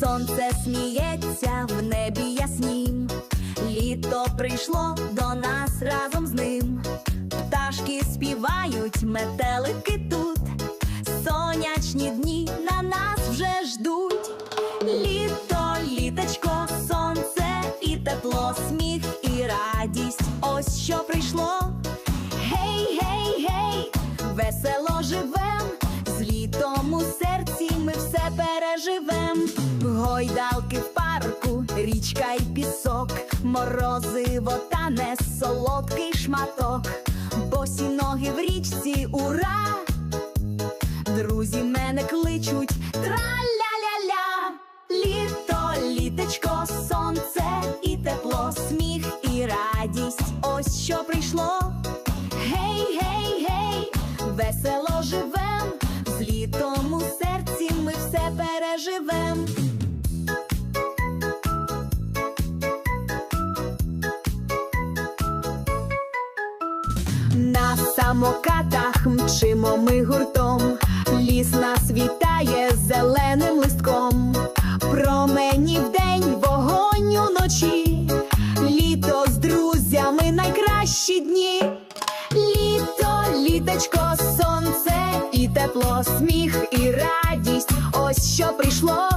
сонце сміється в небі яснім. Літо прийшло до нас разом з ним. Пташки співають, метелики тут. Сонячні дні на нас вже ждуть. Літо, літочко, сонце і тепло, сміх і радість. Ось що прийшло. Гей, гей, гей, весело живем, з літом у серці ми все переживем. Гойдалки в парку, річка й пісок, морозиво тане солодкий шматок, босі ноги в річці, ура! Друзі мене кличуть траля-ля-ля Літо, літечко, самокатах мчимо ми гуртом, ліс нас вітає зеленим листком, промені вдень, вогонь уночі, літо з друзями найкращі дні. Літо, літочко, сонце і тепло, сміх і радість. Ось що прийшло.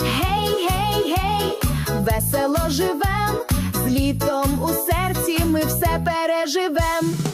Гей, гей, гей, весело живем, з літом у серці ми все переживем.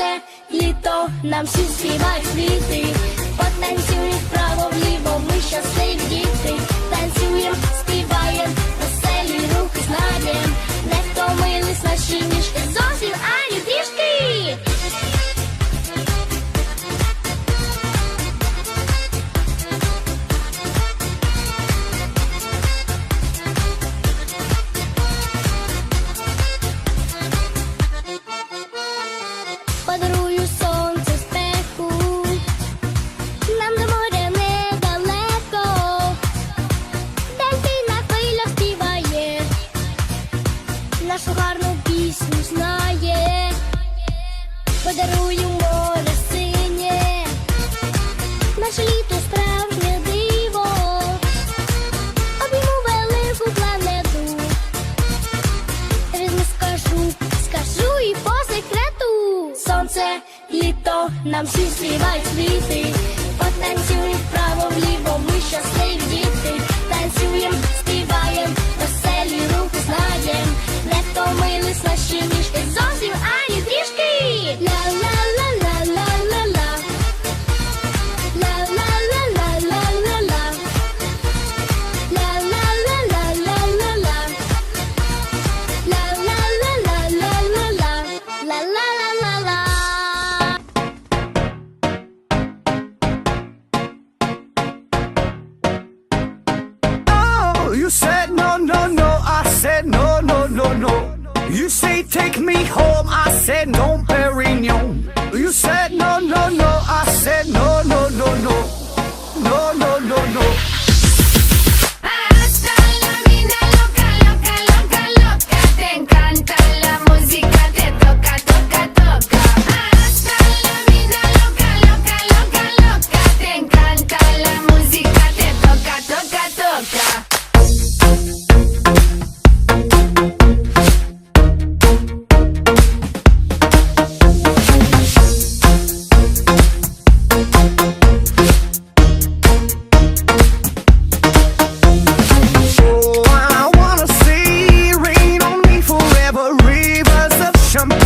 Сонце, літо, нам всі співають квіти. потанцюють вправо подарую море синє, наше літо обійму велику планету. Візьму, скажу, скажу і по секрету. Сонце, літо, нам всі співають квіти. Потанцюємо вправо вліво, ми щасливі no, no. You say take me home. I said no, Perignon. You said no, no, Jump.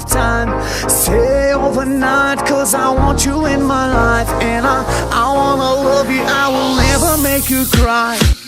Of time. Stay overnight, cause I want you in my life. And I, I wanna love you, I will never make you cry.